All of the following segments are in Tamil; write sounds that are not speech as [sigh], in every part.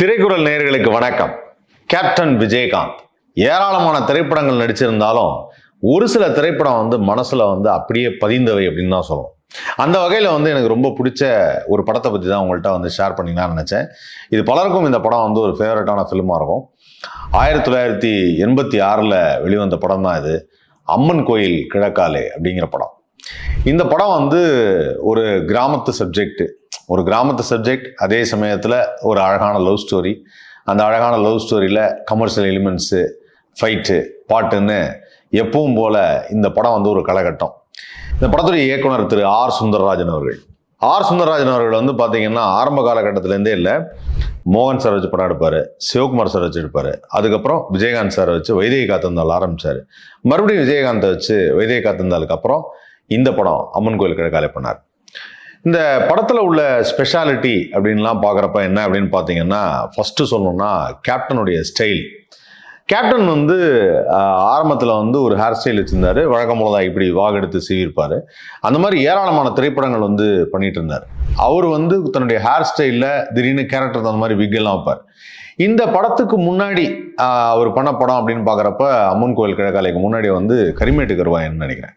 திரைக்குறள் நேர்களுக்கு வணக்கம். கேப்டன் விஜயகாந்த். ஏராளமான திரைப்படங்கள் நடிச்சிருந்தாலும் ஒரு சில திரைப்படம் வந்து மனசில் வந்து அப்படியே பதிந்தவை அப்படின்னு தான் சொல்லுவோம். அந்த வகையில் வந்து எனக்கு ரொம்ப பிடிச்ச ஒரு படத்தை பற்றி தான் உங்கள்கிட்ட வந்து ஷேர் பண்ணிக்கலாம்னு நினச்சேன். இது பலருக்கும் இந்த படம் வந்து ஒரு ஃபேவரட்டான ஃபிலிமாக இருக்கும். ஆயிரத்தி தொள்ளாயிரத்தி எண்பத்தி ஆறில் வெளிவந்த படம் தான் இது. அம்மன் கோயில் கிழக்காலே அப்படிங்கிற படம். இந்த படம் வந்து ஒரு கிராமத்து சப்ஜெக்ட் ஒரு கிராமத்து சப்ஜெக்ட் அதே சமயத்தில் ஒரு அழகான லவ் ஸ்டோரி அந்த அழகான லவ் ஸ்டோரியில் கமர்ஷியல் எலிமெண்ட்ஸு ஃபைட்டு பாட்டுன்னு எப்பவும் போல் இந்த படம் வந்து ஒரு காலகட்டம். இந்த படத்துடைய இயக்குனர் திரு ஆர் சுந்தரராஜன் அவர்கள். ஆர் சுந்தரராஜன் அவர்கள் வந்து பார்த்தீங்கன்னா ஆரம்ப காலகட்டத்திலேருந்தே இல்லை மோகன் சார் வச்சு படம் எடுப்பார் சிவகுமார் சார் வச்சு எடுப்பார். அதுக்கப்புறம் விஜயகாந்த் சார் வச்சு வைதேகி காத்தந்தால் ஆரம்பித்தார் மறுபடியும் விஜயகாந்தை வச்சு வைதேகி காத்தந்தாலுக்கு அப்புறம் இந்த படம் அம்மன் கோயில் கிழக்காலே பண்ணார் இந்த படத்தில் உள்ள ஸ்பெஷாலிட்டி அப்படின்லாம் பார்க்குறப்ப என்ன அப்படின்னு பார்த்தீங்கன்னா ஃபஸ்ட்டு சொல்லணும்னா கேப்டனுடைய ஸ்டைல் கேப்டன் வந்து ஆரம்பத்தில் வந்து ஒரு ஹேர் ஸ்டைல் வச்சுருந்தாரு. வழக்கம் இப்படி வாகெடுத்து சீவிருப்பார் அந்த மாதிரி ஏராளமான திரைப்படங்கள் வந்து பண்ணிகிட்டு இருந்தார் அவர் வந்து தன்னுடைய ஹேர் ஸ்டைலில் திடீர்னு கேரக்டர் அந்த மாதிரி விக்கெல்லாம் வைப்பார். இந்த படத்துக்கு முன்னாடி அவர் பண்ண படம் அப்படின்னு பார்க்குறப்ப அம்மன் கோயில் கிழக்காலைக்கு முன்னாடி வந்து கரிமேட்டு கருவாயன்னு நினைக்கிறேன்.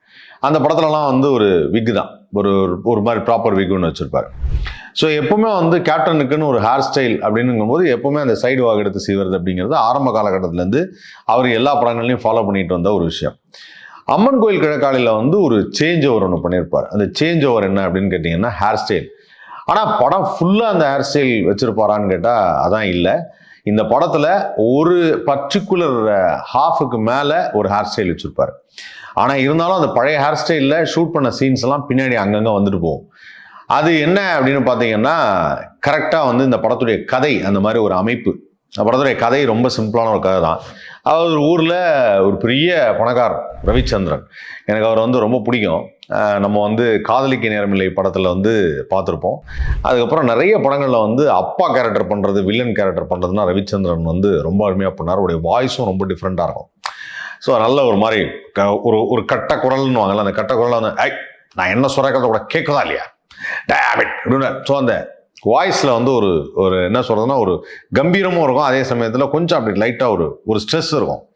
அந்த படத்துலலாம் வந்து ஒரு விக்கு தான். ஒரு ஒரு மாதிரி ப்ராப்பர் விக் ஒன்று வச்சுருப்பார். ஸோ எப்பவுமே வந்து கேப்டனுக்குன்னு ஒரு ஹேர் ஸ்டைல் அப்படின்னுங்கும்போது எப்பவுமே அந்த சைடு வாக் எடுத்து செய்வது அப்படிங்கிறது ஆரம்ப காலகட்டத்திலேருந்து அவர் எல்லா படங்கள்லையும் ஃபாலோ பண்ணிட்டு வந்த ஒரு விஷயம். அம்மன் கோயில் கிழக்காலையில் வந்து ஒரு சேஞ்ச் ஓவர் ஒன்று பண்ணியிருப்பார் அந்த சேஞ்ச் ஓவர் என்ன அப்படின்னு கேட்டிங்கன்னா ஹேர் ஸ்டைல் ஆனால் படம் ஃபுல்லாக அந்த ஹேர் ஸ்டைல் வச்சுருப்பாரான்னு கேட்டால் அதான் இல்லை. இந்த படத்தில் ஒரு பர்டிகுலர் ஹாஃபுக்கு மேலே ஒரு ஹேர் ஸ்டைல் வச்சுருப்பார். ஆனால் இருந்தாலும் அந்த பழைய ஹேர் ஸ்டைலில் ஷூட் பண்ண சீன்ஸ் எல்லாம் பின்னாடி அங்கங்கே வந்துட்டு போகும். அது என்ன அப்படின்னு பார்த்தீங்கன்னா கரெக்டாக வந்து இந்த படத்துடைய கதை அந்த மாதிரி ஒரு அமைப்பு. படத்துடைய கதை ரொம்ப சிம்பிளான ஒரு கதை தான். அவர் ஊரில் ஒரு பெரிய பணக்கார் ரவிச்சந்திரன். எனக்கு அவர் வந்து ரொம்ப பிடிக்கும். நம்ம வந்து காதலிக்க நேரமில்லை படத்தில் வந்து பார்த்துருப்போம். அதுக்கப்புறம் நிறைய படங்களில் வந்து அப்பா கேரக்டர் பண்ணுறது வில்லன் கேரக்டர் பண்ணுறதுனா ரவிச்சந்திரன் வந்து ரொம்ப அருமையாக பண்ணார். அவருடைய வாய்ஸும் ரொம்ப டிஃப்ரெண்ட்டாக இருக்கும். ஸோ நல்ல ஒரு மாதிரி க- ஒரு ஒரு கட்ட குரல்னு வாங்கல. அந்த கட்ட குரலில் வந்து ஐ நான் என்ன சொல்கிறேன் கூட கேட்குதா இல்லையா? டேபிட் அப்படின்னு. ஸோ அந்த வாய்ஸில் வந்து ஒரு ஒரு என்ன சொல்கிறதுனா ஒரு கம்பீரமும் இருக்கும். அதே சமயத்தில் கொஞ்சம் அப்படி லைட்டாக ஒரு ஒரு ஸ்ட்ரெஸ் இருக்கும்.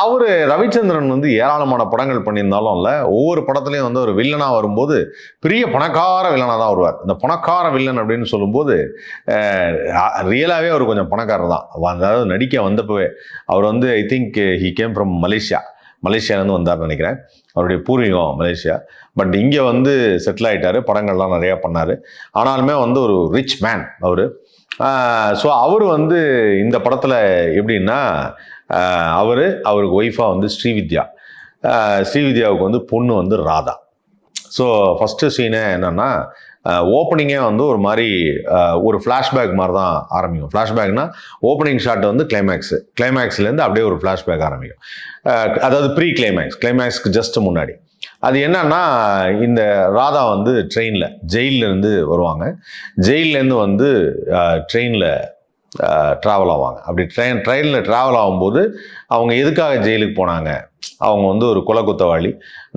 அவர் ரவிச்சந்திரன் வந்து ஏராளமான படங்கள் பண்ணியிருந்தாலும் இல்லை ஒவ்வொரு படத்துலையும் வந்து ஒரு வில்லனாக வரும்போது பெரிய பணக்கார வில்லனாக தான் வருவார். இந்த பணக்கார வில்லன் அப்படின்னு சொல்லும்போது ரியலாகவே அவர் கொஞ்சம் பணக்காரர் தான். அதாவது நடிக்க வந்தப்பவே அவர் வந்து I think he came from Malaysia மலேசியாலேருந்து வந்தார்னு நினைக்கிறேன். அவருடைய பூர்வீகம் மலேசியா. பட் இங்கே வந்து செட்டில் ஆகிட்டார் படங்கள்லாம் நிறையா பண்ணார். ஆனாலுமே வந்து ஒரு ரிச் மேன் அவர். ஸோ அவர் வந்து இந்த படத்தில் எப்படின்னா அவர் அவருக்கு ஒய்ஃபாக வந்து ஸ்ரீவித்யா. ஸ்ரீவித்யாவுக்கு வந்து பொண்ணு வந்து ராதா. ஸோ ஃபஸ்ட்டு சீனே என்னென்னா ஓப்பனிங்கே வந்து ஒரு மாதிரி ஒரு ஃப்ளாஷ்பேக் மாதிரி தான் ஆரம்பிக்கும். ஃப்ளாஷ்பேக்னா ஓப்பனிங் ஷாட் வந்து கிளைமேக்ஸு கிளைமேக்ஸ்லேருந்து அப்படியே ஒரு ஃப்ளாஷ்பேக் ஆரம்பிக்கும். அதாவது ப்ரீ கிளைமேக்ஸ் கிளைமேக்ஸ்க்கு ஜஸ்ட் முன்னாடி. அது என்னன்னா இந்த ராதா வந்து ட்ரெயினில் ஜெயிலேருந்து வருவாங்க. ஜெயிலேருந்து வந்து ட்ரெயினில் ட்ராவல் ஆவாங்க. அப்படி ட்ரெயின் ட்ரெயினில் ட்ராவல் ஆகும்போது அவங்க எதுக்காக ஜெயிலுக்கு போனாங்க? அவங்க வந்து ஒரு குல குத்தவாளி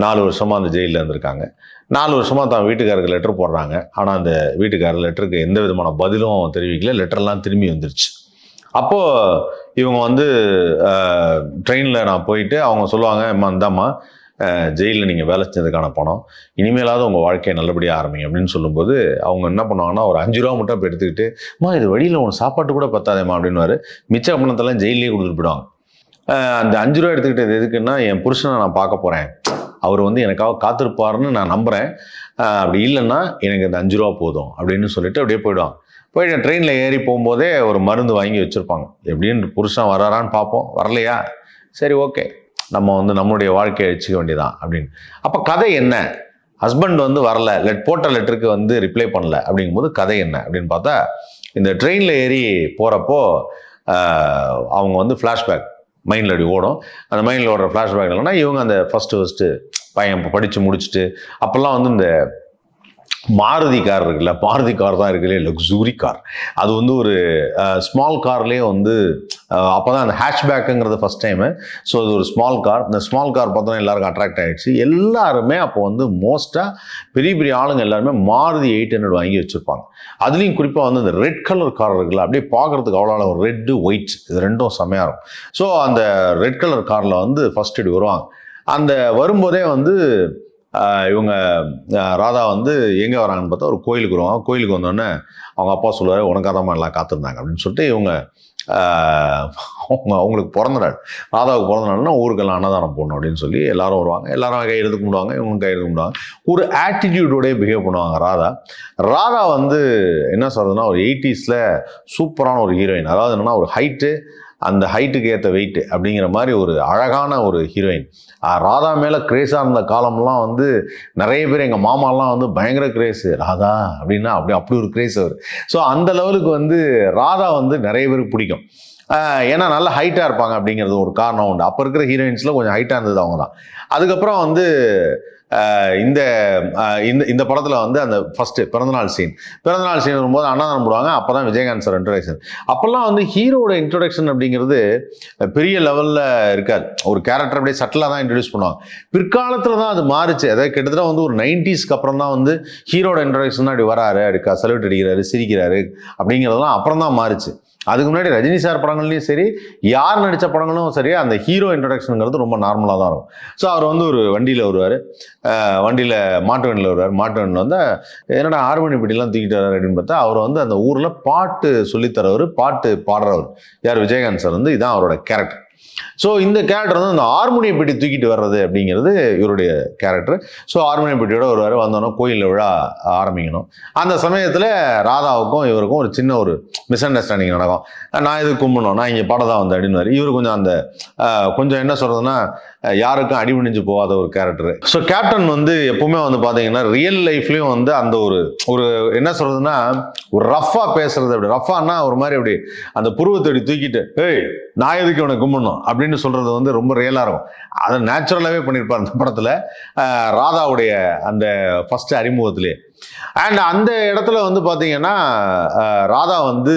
நாலு வருஷமாக அந்த ஜெயிலில் இருந்திருக்காங்க. நாலு வருஷமாக தான் வீட்டுக்காரருக்கு லெட்டர் போடுறாங்க. ஆனால் அந்த வீட்டுக்காரர் லெட்டருக்கு எந்த விதமான பதிலும் தெரிவிக்கல. லெட்டர்லாம் திரும்பி வந்துருச்சு. அப்போது இவங்க வந்து ட்ரெயினில் நான் போயிட்டு அவங்க சொல்லுவாங்க இம்மா இந்தாம்மா ஜெயிலில் நீங்கள் வேலை செஞ்சதுக்கான பணம். இனிமேலாவது உங்கள் வாழ்க்கையை நல்லபடியாக ஆரம்பிங்க அப்படின்னு சொல்லும்போது அவங்க என்ன பண்ணுவாங்கன்னா ஒரு அஞ்சு ரூபா மட்டும் இப்போ எடுத்துக்கிட்டு மா இது வழியில் உன் சாப்பாட்டு கூட பத்தாதேம்மா அப்படின்னுவார். மிச்ச பணத்தெல்லாம் ஜெயிலே கொடுத்துட்டு போயிடுவாங்க. அந்த அஞ்சு ரூபா எடுத்துக்கிட்டது எதுக்குன்னா என் புருஷனை நான் பார்க்க போகிறேன் அவர் வந்து எனக்காக காத்திருப்பாருன்னு நான் நம்புகிறேன் அப்படி இல்லைன்னா எனக்கு அந்த அஞ்சு ரூபா போதும் அப்படின்னு சொல்லிட்டு அப்படியே போயிடுவாங்க. போயிட்டு ட்ரெயினில் ஏறி போகும்போதே ஒரு மருந்து வாங்கி வச்சுருப்பாங்க. எப்படின்னு புருஷன் வராரான்னு பார்ப்போம். வரலையா? சரி ஓகே. நம்ம வந்து நம்மளுடைய வாழ்க்கையை வச்சுக்க வேண்டியதான் அப்படின்னு. அப்போ கதை என்ன? ஹஸ்பண்ட் வந்து வரல. லெட் போட்ட லெட்டருக்கு வந்து ரிப்ளை பண்ணல. அப்படிங்கும்போது கதை என்ன? அப்படின்னு பார்த்தா இந்த ட்ரெயினில் ஏறி போகிறப்போ அவங்க வந்து ஃப்ளாஷ்பேக் மைண்டில் அப்படி ஓடும். அந்த மைண்டில் ஓடுற ஃப்ளாஷ்பேக் இல்லைன்னா இவங்க அந்த ஃபஸ்ட்டு ஃபஸ்ட்டு பையன் படித்து முடிச்சுட்டு அப்போல்லாம் வந்து இந்த மாருதி கார் இருக்குல்ல மாருதி கார் தான் இருக்குல்ல லக்ஸூரி கார் அது வந்து ஒரு ஸ்மால் கார்லேயே வந்து அப்போ தான் அந்த ஹேஷ்பேக்குங்கிறது ஃபஸ்ட் டைமு ஸோ அது ஒரு ஸ்மால் கார் இந்த ஸ்மால் கார் பார்த்தோன்னா எல்லாருக்கும் அட்ராக்ட் ஆகிடுச்சு எல்லாருமே அப்போ வந்து மோஸ்ட்டாக பெரிய பெரிய ஆளுங்க எல்லாருமே மாருதி எயிட் ஹண்ட்ரட் வாங்கி வச்சுருப்பாங்க. அதுலேயும் குறிப்பாக வந்து இந்த ரெட் கலர் கார் இருக்குல்ல அப்படியே பார்க்குறதுக்கு அவ்வளோ ஒரு ரெட்டு ஒயிட் இது ரெண்டும் செமையாக இருக்கும். ஸோ அந்த ரெட் கலர் காரில் வந்து ஃபஸ்ட் இப்படி வருவாங்க. அந்த வரும்போதே வந்து இவங்க ராதா வந்து எங்கே வராங்கன்னு பார்த்தா ஒரு கோயிலுக்கு வருவாங்க. கோயிலுக்கு வந்தோடனே அவங்க அப்பா சொல்லுவார் உனக்காக தான் எல்லாம் காத்திருந்தாங்க அப்படின்னு சொல்லிட்டு இவங்க அவங்க அவங்களுக்கு பிறந்த நாள். ராதாவுக்கு பிறந்த நாள்னா ஊருக்கெல்லாம் அன்னதானம் போடணும் அப்படின்னு சொல்லி எல்லாரும் வருவாங்க. எல்லாரும் கை எடுத்து கும்பிடுவாங்க இவங்க கை எடுத்து கும்பிடுவாங்க. ஒரு ஆட்டிடியூடோடய பிஹேவ் பண்ணுவாங்க ராதா. ராதா வந்து என்ன சொல்கிறதுனா ஒரு எயிட்டிஸில் சூப்பரான ஒரு ஹீரோயின் அதாவது என்னென்னா ஒரு ஹைட்டு அந்த ஹைட்டுக்கு ஏற்ற வெயிட் அப்படிங்கிற மாதிரி ஒரு அழகான ஒரு ஹீரோயின் ராதா மேலே கிரேஸாக இருந்த காலம்லாம் வந்து நிறைய பேர் எங்கள் மாமாலாம் வந்து பயங்கர கிரேஸு ராதா அப்படின்னா அப்படி அப்படி ஒரு கிரேஸ் அவர். ஸோ அந்த லெவலுக்கு வந்து ராதா வந்து நிறைய பேருக்கு பிடிக்கும். ஏன்னா நல்ல ஹைட்டாக இருப்பாங்க அப்படிங்கிறது ஒரு காரணம் உண்டு. அப்போ இருக்கிற ஹீரோயின்ஸில் கொஞ்சம் ஹைட்டாக இருந்தது அவங்க தான் அதுக்கப்புறம் வந்து இந்த இந்த இந்த படத்தில் வந்து அந்த ஃபஸ்ட்டு பிறந்தநாள் சீன் பிறந்தநாள் சீன் வரும்போது அன்னதானம் போடுவாங்க அப்போ தான் விஜயகாந்த் சார் இன்ட்ரடக்ஷன் அப்போல்லாம் வந்து ஹீரோட இன்ட்ரடக்ஷன் அப்படிங்கிறது பெரிய லெவலில் இருக்காது. ஒரு கேரக்டர் அப்படியே சட்டிலாக தான் இன்ட்ரடியூஸ் பண்ணுவாங்க. பிற்காலத்தில் தான் அது மாறுச்சு. அதாவது கிட்டத்தட்ட வந்து ஒரு நைன்டிஸ்க்கு அப்புறம் தான் வந்து ஹீரோட இன்ட்ரடக்ஷன் அப்படி வராரு அப்படி சல்யூட் அடிக்கிறாரு சிரிக்கிறாரு அப்படிங்கிறதெல்லாம் அப்புறம் தான் மாறுச்சு. அதுக்கு முன்னாடி ரஜினி சார் படங்கள்லையும் சரி யார் நடித்த படங்களும் சரி அந்த ஹீரோ இன்ட்ரடக்ஷனுங்கிறது ரொம்ப நார்மலாக தான் இருக்கும். ஸோ அவர் வந்து ஒரு வண்டியில் வருவார். வண்டியில் மாட்டு வண்டியில் வருவார். மாட்டு வண்டியில் வந்து என்னடா ஆறு மணி பெட்டிலாம் தூக்கிட்டு வர்றாரு அப்படின்னு பார்த்தா அவர் வந்து அந்த ஊரில் பாட்டு சொல்லித்தரவர் பாட்டு பாடுறவர். யார்? விஜயகாந்த் சார் வந்து இதான் அவரோட கேரக்டர் ஸோ இந்த கேரக்டர் வந்து அந்த ஹார்மோனிய பெட்டி தூக்கிட்டு வர்றது அப்படிங்கிறது இவருடைய கேரக்டர் ஸோ ஹார்மோனிய பெட்டியோட வருவார். வந்தோன்னே கோயிலில் விழா ஆரம்பிக்கணும். அந்த சமயத்தில் ராதாவுக்கும் இவருக்கும் ஒரு சின்ன ஒரு மிஸ் அண்டர்ஸ்டாண்டிங் நடக்கும். நான் இது கும்பிடணும் நான் இங்கே படம் தான் வந்தேன் அப்படின்னு இவர் கொஞ்சம் அந்த கொஞ்சம் என்ன சொல்கிறதுனா யாருக்கும் அடிபணிஞ்சு போகாத ஒரு கேரக்டர் ஸோ கேப்டன் வந்து எப்பவுமே வந்து பார்த்தீங்கன்னா ரியல் லைஃப்லையும் வந்து அந்த ஒரு ஒரு என்ன சொல்றதுன்னா ஒரு ரஃபா பேசுறது அப்படி. ரஃபான்னா ஒரு மாதிரி அப்படி அந்த புருவத்தடி தூக்கிட்டு ஏய் நான் எதுக்கு உனக்கு கும்பிடணும்? அப்படின்னு சொல்றது வந்து ரொம்ப ரியலாக இருக்கும். அதை நேச்சுரலாகவே பண்ணியிருப்பார் அந்த படத்தில் ராதாவுடைய அந்த ஃபர்ஸ்ட் அறிமுகத்திலே. அண்ட் அந்த இடத்துல வந்து பார்த்தீங்கன்னா ராதா வந்து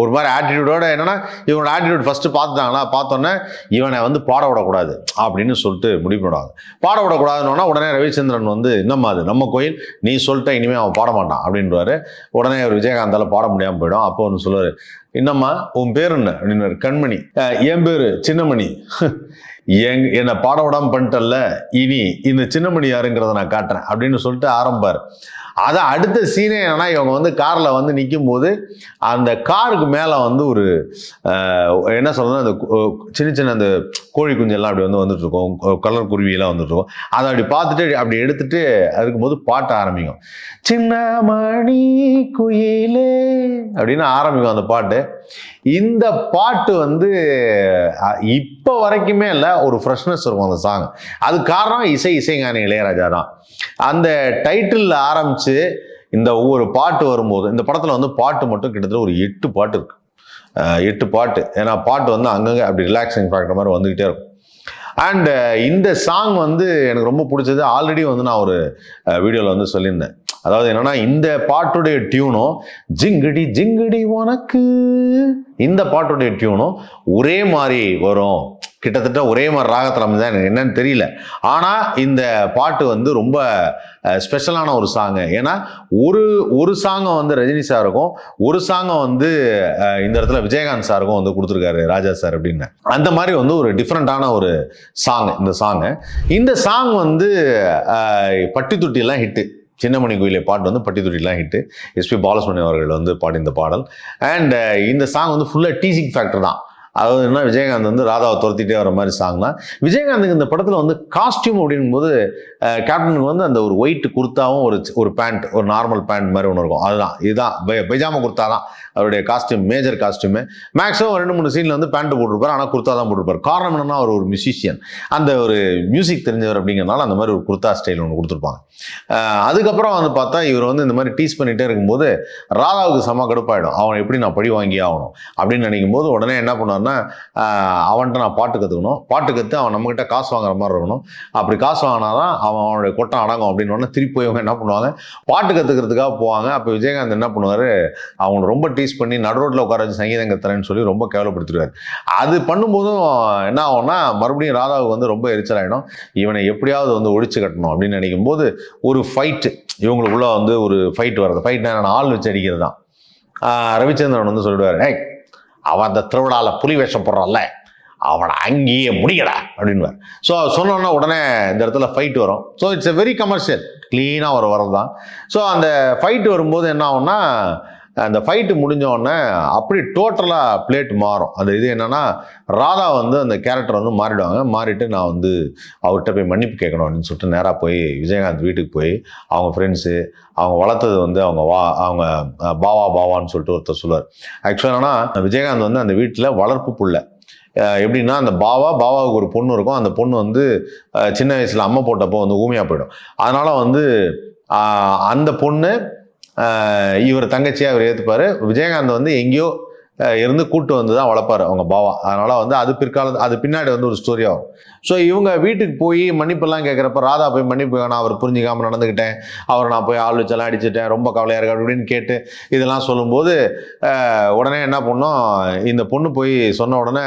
ஒரு மாதிரி ஆட்டிடியூடோட என்னன்னா இவனோட ஆட்டிடியூட் ஃபர்ஸ்ட் பார்த்துட்டாங்களா பார்த்தோன்னே இவனை வந்து பாட விடக்கூடாது அப்படின்னு சொல்லிட்டு முடிவு பண்ணுவாங்க. பாட விடக்கூடாதுன்னா உடனே ரவிச்சந்திரன் வந்து என்னம்மா அது நம்ம கோயில் நீ சொல்லிட்ட இனிமேல் அவன் பாட மாட்டான் அப்படின்றாரு உடனே அவர் விஜயகாந்தால பாட முடியாமல் போயிடும். அப்போ ஒன்று சொல்லுவார் என்னம்மா உன் பேர் என்ன? அப்படின்னு கண்மணி. என் பேர் சின்னமணி. [laughs] எங் என்னை பாட விடாமல் பண்ணிட்டல்ல இனி இந்த சின்னமணி யாருங்கிறத நான் காட்டுறேன் அப்படின்னு சொல்லிட்டு ஆரம்பார் அதை அடுத்த சீனே என்னன்னா இவங்க வந்து காரில் வந்து நிற்கும் போது அந்த காருக்கு மேலே வந்து ஒரு என்ன சொல்றது அந்த கு- சின்ன சின்ன அந்த கோழி குஞ்செல்லாம் அப்படி வந்து வந்துட்டுருக்கும். கலர் குருவியெல்லாம் வந்துட்டுருக்கும். அதை அப்படி பார்த்துட்டு அப்படி எடுத்துட்டு இருக்கும்போது பாட்டு ஆரம்பிக்கும். சின்ன மணி குயிலே அப்படின்னு ஆரம்பிக்கும் அந்த பாட்டு. இந்த பாட்டு வந்து இப்போ வரைக்குமே இல்லை ஒரு ஃப்ரெஷ்னஸ் இருக்கும் அந்த சாங் அது காரணம் இசை இசைஞானி இளையராஜா தான். அந்த டைட்டில் ஆரம்பிச்சு இந்த ஒவ்வொரு பாட்டு வரும்போது இந்த படத்தில் வந்து பாட்டு மட்டும் கிட்டத்தட்ட ஒரு எட்டு பாட்டு இருக்கு. எட்டு பாட்டு. ஏன்னா பாட்டு வந்து அங்கங்கே அப்படி ரிலாக்ஸிங் ஃபேக்டர் மாதிரி வந்துக்கிட்டே இருக்கும். அண்டு இந்த சாங் வந்து எனக்கு ரொம்ப பிடிச்சது. ஆல்ரெடி வந்து நான் ஒரு வீடியோவில் வந்து சொல்லியிருந்தேன். அதாவது என்னன்னா இந்த பாட்டுடைய டியூனும் ஜிங்கடி ஜிங்கடி உனக்கு இந்த பாட்டுடைய டியூனும் ஒரே மாதிரி வரும். கிட்டத்தட்ட ஒரே மாதிரி ராகத்தில் தான் எனக்கு என்னன்னு தெரியல. ஆனால் இந்த பாட்டு வந்து ரொம்ப ஸ்பெஷலான ஒரு சாங்கு ஏன்னா ஒரு ஒரு சாங்கை வந்து ரஜினி சாருக்கும் ஒரு சாங்கை வந்து இந்த இடத்துல விஜயகாந்த் சாருக்கும் வந்து கொடுத்துருக்காரு ராஜா சார் அப்படின்னு. அந்த மாதிரி வந்து ஒரு டிஃப்ரெண்ட்டான ஒரு சாங் இந்த சாங்கு இந்த சாங் வந்து பட்டி தொட்டியெல்லாம் ஹிட்டு சின்னமணி கோயிலே பாட்டு வந்து பட்டித்துட்டிலாம் ஹிட்டு எஸ்பி பாலசுமணி அவர்கள் வந்து பாடி இந்த பாடல். அண்ட் இந்த சாங் வந்து ஃபுல்லாக டீசிங் ஃபேக்டர் தான். அதாவது என்ன விஜயகாந்த் வந்து ராதாவை துரத்திட்டே வர மாதிரி சாங்னா விஜயகாந்துக்கு இந்த படத்தில் வந்து காஸ்டியூம் அப்படிங்கும்போது கேப்டனுக்கு வந்து அந்த ஒரு ஒயிட் குர்த்தாவும் ஒரு ஒரு பேண்ட் ஒரு நார்மல் பேண்ட் மாதிரி ஒன்று இருக்கும். அதுதான். இதுதான். பை- பைஜாமா குர்த்தா தான் அவருடைய காஸ்டியூம் மேஜர் காஸ்டியூமு மேக்ஸிமம் ரெண்டு மூணு சீனில் வந்து பேண்ட் போட்டிருப்பார். ஆனால் குர்த்தா தான் போட்டிருப்பார். காரணம் என்னன்னா அவர் ஒரு மியூசிஷியன் அந்த ஒரு மியூசிக் தெரிஞ்சவர் அப்படிங்கிறனால அந்த மாதிரி ஒரு குர்த்தா ஸ்டைல் ஒன்று கொடுத்துருப்பாங்க. அதுக்கப்புறம் வந்து பார்த்தா இவர் வந்து இந்த மாதிரி டீஸ் பண்ணிகிட்டே இருக்கும்போது ராதாவுக்கு செம கடுப்பாயிடும். அவன் எப்படி நான் படி வாங்கி ஆகணும்? அப்படின்னு நினைக்கும் போது உடனே என்ன பண்ணுவார்? பண்ணான்னா அவன்கிட்ட நான் பாட்டு கற்றுக்கணும் பாட்டு கற்று அவன் நம்மக்கிட்ட காசு வாங்குற மாதிரி இருக்கணும். அப்படி காசு வாங்கினாதான் அவன் அவனுடைய கொட்டம் அடங்கும் அப்படின்னு உடனே திருப்பி போய் இவங்க என்ன பண்ணுவாங்க? பாட்டு கற்றுக்கிறதுக்காக போவாங்க. அப்போ விஜயகாந்த் என்ன பண்ணுவார்? அவங்களை ரொம்ப டீஸ் பண்ணி நடு ரோட்டில் உட்கார வச்சு சங்கீதம் கத்துறேன்னு சொல்லி ரொம்ப கேவலப்படுத்திடுவார். அது பண்ணும்போதும் என்ன ஆகும்னா மறுபடியும் ராதாவுக்கு வந்து ரொம்ப எரிச்சலாயிடும் இவனை எப்படியாவது வந்து ஒழிச்சு கட்டணும் அப்படின்னு நினைக்கும் போது ஒரு ஃபைட்டு இவங்களுக்குள்ள வந்து ஒரு ஃபைட் வர்றது. ஃபைட்னா நான் ஆள் வச்சு அடிக்கிறது தான் ரவிச்சந்திரன் வந்து சொல்லிடுவார் ஏய் அவன் அந்த திருவிழாவில் புலி வேஷம் போடுறான்ல அவனை அங்கேயே முடியடா அப்படின்வார் ஸோ சொன்னோன்னா உடனே இந்த இடத்துல ஃபைட் வரும். So it's a very commercial க்ளீனாக ஒரு வரது தான் ஸோ அந்த ஃபைட் வரும்போது என்ன ஆகும்னா அந்த ஃபைட்டு முடிஞ்ச உடனே அப்படி டோட்டலாக பிளேட் மாறும். அந்த இது என்னென்னா ராதா வந்து அந்த கேரக்டர் வந்து மாறிடுவாங்க. மாறிட்டு நான் வந்து அவர்கிட்ட போய் மன்னிப்பு கேட்கணும் அப்படின்னு சொல்லிட்டு நேராக போய் விஜயகாந்த் வீட்டுக்கு போய் அவங்க ஃப்ரெண்ட்ஸு அவங்க வளர்த்தது வந்து அவங்க வா அவங்க பாவா பாவான்னு சொல்லிட்டு ஒருத்தர் சொல்லுவார். ஆக்சுவலாக என்னன்னா விஜயகாந்த் வந்து அந்த வீட்டில் வளர்ப்பு புள்ள. எப்படின்னா அந்த பாவா பாவாவுக்கு ஒரு பொண்ணு இருக்கும். அந்த பொண்ணு வந்து சின்ன வயசில் அம்மா போட்டப்போ வந்து ஊமையாக போயிடும். அதனால் வந்து அந்த பொண்ணு இவர் தங்கச்சியாக அவர் ஏற்றுப்பார் விஜயகாந்த் வந்து எங்கேயோ இருந்து கூட்டு வந்து தான் வளர்ப்பார் அவங்க பாவா அதனால் வந்து அது பிற்காலத்து அது பின்னாடி வந்து ஒரு ஸ்டோரி ஆகும். ஸோ இவங்க வீட்டுக்கு போய் மன்னிப்பெல்லாம் கேட்குறப்ப ராதா போய் மன்னிப்பு நான் அவர் புரிஞ்சிக்காமல் நடந்துக்கிட்டேன். அவரை நான் போய் ஆள் வச்செல்லாம் அடிச்சிட்டேன் ரொம்ப கவலையாக இருக்கு அப்படின்னு கேட்டு இதெல்லாம் சொல்லும்போது உடனே என்ன பண்ணோம் இந்த பொண்ணு போய் சொன்ன உடனே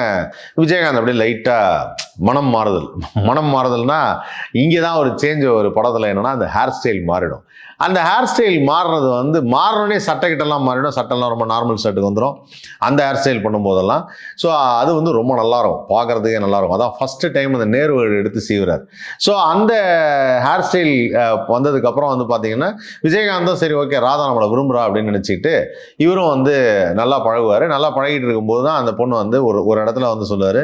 விஜயகாந்த் அப்படியே லைட்டாக மனம் மாறுதல். மனம் மாறுதல்னா இங்கே தான் ஒரு சேஞ்ச் ஒரு படத்தில் என்னென்னா அந்த ஹேர் ஸ்டைல் மாறிடும். அந்த ஹேர் ஸ்டைல் மாறுறது வந்து மாறினோடனே சட்டை கிட்டலாம் மாறிடும் சட்டைலாம் ரொம்ப நார்மல் ஷர்ட்டுக்கு வந்துடும் அந்த ஹேர் ஸ்டைல் பண்ணும்போதெல்லாம் ஸோ அது வந்து ரொம்ப நல்லாயிருக்கும் பார்க்குறதுக்கே பார்க்கறதுக்கே அதான் ஃபஸ்ட்டு டைம் அந்த நேர்வழி எடுத்து சீவுறாரு. ஸோ அந்த ஹேர் ஸ்டைல் வந்ததுக்கப்புறம் வந்து பார்த்தீங்கன்னா விஜயகாந்தும் சரி ஓகே ராதா நம்மளை விரும்புகிறா அப்படின்னு நினச்சிக்கிட்டு இவரும் வந்து நல்லா பழகுவார். நல்லா பழகிட்டு இருக்கும்போது தான் அந்த பொண்ணு வந்து ஒரு ஒரு இடத்துல வந்து சொல்லுவார்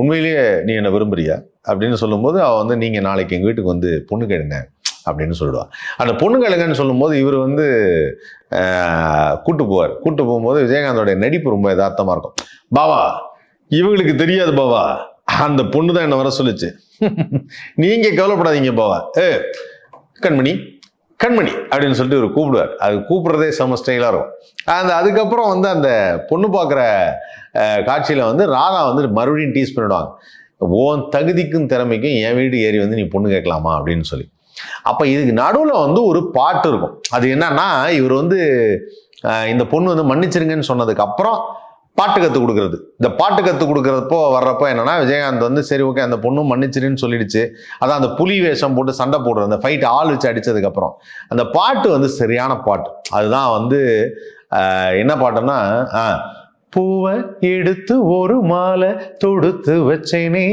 உண்மையிலேயே நீ என்னை விரும்புறியா? அப்படின்னு சொல்லும்போது அவள் வந்து நீங்கள் நாளைக்கு எங்கள் வீட்டுக்கு வந்து பொண்ணு கேடுங்க அப்படின்னு சொல்லிடுவான். அந்த பொண்ணு சொல்லும்போது இவர் வந்து கூட்டு போவார். கூட்டு போகும்போது விஜயகாந்தோடைய நடிப்பு ரொம்ப யதார்த்தமாக இருக்கும். பாவா இவங்களுக்கு தெரியாது பாவா. அந்த பொண்ணு தான் என்ன வர சொல்லுச்சு. நீங்கள் கவலைப்படாதீங்க பாவா. ஏ கண்மணி கண்மணி அப்படின்னு சொல்லிட்டு இவர் கூப்பிடுவார். அது கூப்பிட்றதே செம ஸ்டைலாக இருக்கும். அந்த அதுக்கப்புறம் வந்து அந்த பொண்ணு பார்க்குற காட்சியில் வந்து ராதா வந்து மறுபடியும் டீஸ் பண்ணிடுவாங்க. ஓன் தகுதிக்கும் திறமைக்கும் என் வீடு ஏறி வந்து நீ பொண்ணு கேட்கலாமா? அப்படின்னு சொல்லி. அப்போ இதுக்கு நடுவில் வந்து ஒரு பாட்டு இருக்கும். அது என்னன்னா இவர் வந்து இந்த பொண்ணு வந்து மன்னிச்சிருங்கன்னு சொன்னதுக்கு அப்புறம் பாட்டு கற்றுக் கொடுக்குறது. இந்த பாட்டு கற்றுக் கொடுக்குறப்போ வர்றப்போ என்னன்னா விஜயகாந்த் வந்து சரி ஓகே அந்த பொண்ணும் மன்னிச்சிருன்னு சொல்லிடுச்சு. அதான் அந்த புலி வேஷம் போட்டு சண்டை போடுறது. அந்த ஃபைட் ஆள் வச்சு அடிச்சதுக்கப்புறம் அந்த பாட்டு வந்து சரியான பாட்டு. அதுதான் வந்து என்ன பாட்டுன்னா பூவை எடுத்து ஒரு மாலை தொடுத்து வச்சேனே